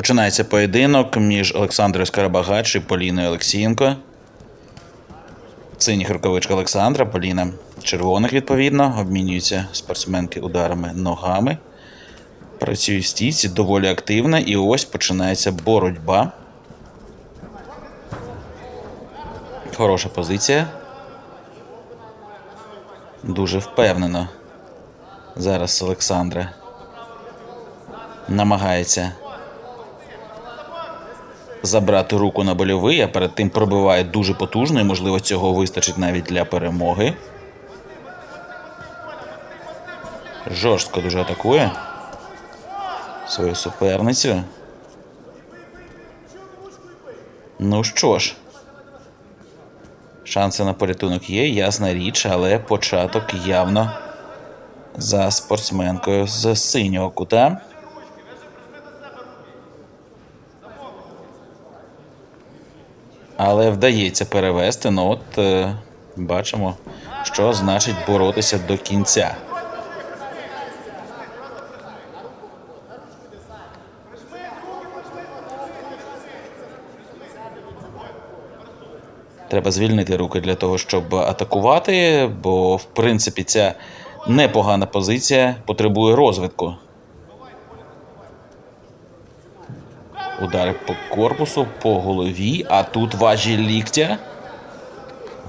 Починається поєдинок між Олександрою Скарабагач і Поліною Олексієнко. Синіх рукавичках Олександра, Поліна червоних, відповідно. Обмінюються спортсменки ударами ногами. Працюють в стійці доволі активно. І ось починається боротьба. Хороша позиція. Дуже впевнено. Зараз Олександра намагається забрати руку на больовий, а перед тим пробиває дуже потужно, і, можливо, цього вистачить навіть для перемоги. Жорстко дуже атакує свою суперницю. Ну що ж, шанси на порятунок є, ясна річ, але початок явно за спортсменкою з синього кута. Але вдається перевести. Ну от е, бачимо, що значить боротися до кінця. Треба звільнити руки для того, щоб атакувати, бо в принципі ця непогана позиція потребує розвитку. Удари по корпусу, по голові, а тут важі ліктя.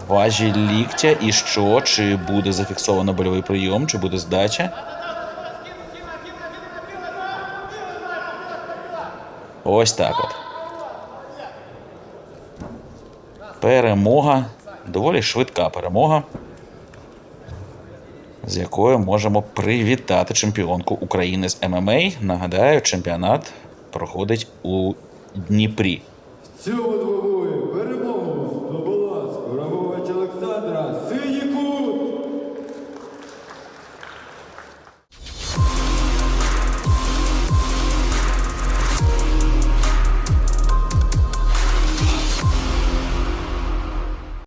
Важі ліктя. І що? Чи буде зафіксовано больовий прийом, чи буде здача? Ось так от. Перемога. Доволі швидка перемога, з якою можемо привітати чемпіонку України з ММА. Нагадаю, чемпіонат проходить у Дніпрі. цього двобою перемогу здобула скоробувач Олександра Синь.